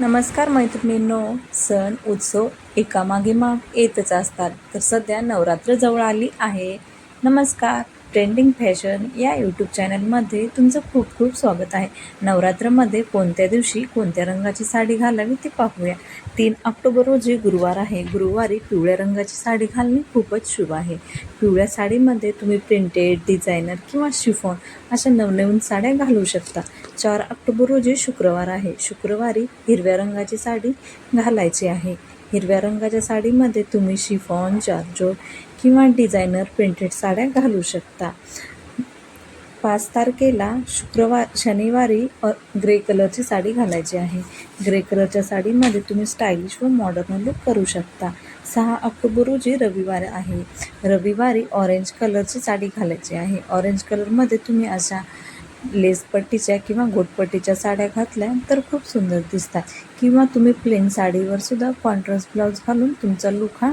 नमस्कार मैत्रिणींनो सण उत्सव एकामागे माग येतच असतात. तर सध्या नवरात्र जवळ आली आहे. नमस्कार. ट्रेंडिंग फॅशन या यूट्यूब चॅनलमध्ये तुमचं खूप खूप स्वागत आहे. नवरात्रमध्ये कोणत्या दिवशी कोणत्या रंगाची साडी घालावी ते पाहूया. तीन ऑक्टोबर रोजी गुरुवार आहे. गुरुवारी पिवळ्या रंगाची साडी घालणे खूपच शुभ आहे. पिवळ्या साडीमध्ये तुम्ही प्रिंटेड डिझायनर किंवा शिफॉन अशा नवनवीन साड्या घालू शकता. चार ऑक्टोबर रोजी शुक्रवार आहे. शुक्रवारी हिरव्या रंगाची साडी घालायची आहे. हिरव्या रंगाच्या साडीमध्ये तुम्ही शिफॉन जारजोट किंवा डिझायनर प्रिंटेड साड्या घालू शकता. पाच तारखेला शुक्रवार शनिवारी ग्रे कलरची साडी घालायची आहे. ग्रे कलरच्या साडीमध्ये तुम्ही स्टायलिश व मॉडर्न लुक करू शकता. सहा ऑक्टोबर रोजी रविवार आहे. रविवारी ऑरेंज कलरची साडी घालायची आहे. ऑरेंज कलरमध्ये तुम्ही अशा लेसपट्टीच्या किंवा गोटपट्टीच्या साड्या घातल्या तर खूप सुंदर दिसतात. किंवा तुम्ही प्लेन साडीवर सुद्धा कॉन्ट्रास्ट ब्लाऊज घालून तुमचा लुक हा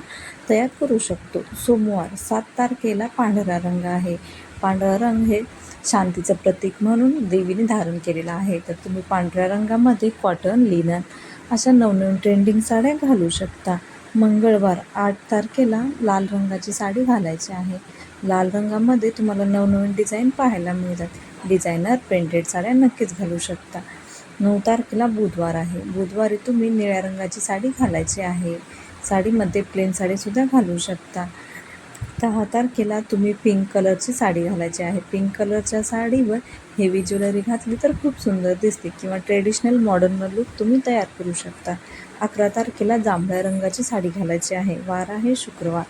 तयार करू शकतो. सोमवार सात तारखेला पांढरा रंग आहे. पांढरा रंग हे शांतीचं प्रतीक म्हणून देवीने धारण केलेलं आहे. तर तुम्ही पांढऱ्या रंगामध्ये कॉटन लिनन अशा नवनवीन ट्रेंडिंग साड्या घालू शकता. मंगळवार आठ तारखेला लाल रंगाची साडी घालायची आहे. लाल रंगामध्ये तुम्हाला नवनवीन डिझाईन पाहायला मिळतात. डिझायनर प्रिंटेड साड्या नक्कीच घालू शकता. नऊ तारखेला बुधवार आहे. बुधवारी तुम्ही निळ्या रंगाची साडी घालायची आहे. साडीमध्ये प्लेन साडीसुद्धा घालू शकता. दहा तारखेला तुम्ही पिंक कलरची साडी घालायची आहे. पिंक कलरच्या साडीवर हेवी ज्वेलरी घातली तर खूप सुंदर दिसते किंवा ट्रेडिशनल मॉडर्न लुक तुम्ही तयार करू शकता. अकरा तारखेला जांभळ्या रंगाची साडी घालायची आहे. वार आहे शुक्रवार.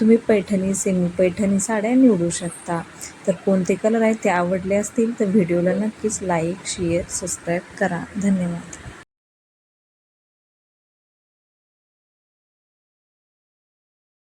तुम्ही पैठणी सेमी पैठणी साड्या निवडू शकता. तर कोणते कलर आहेत ते आवडले असतील तर व्हिडिओला नक्कीच लाईक शेअर सबस्क्राईब करा. धन्यवाद.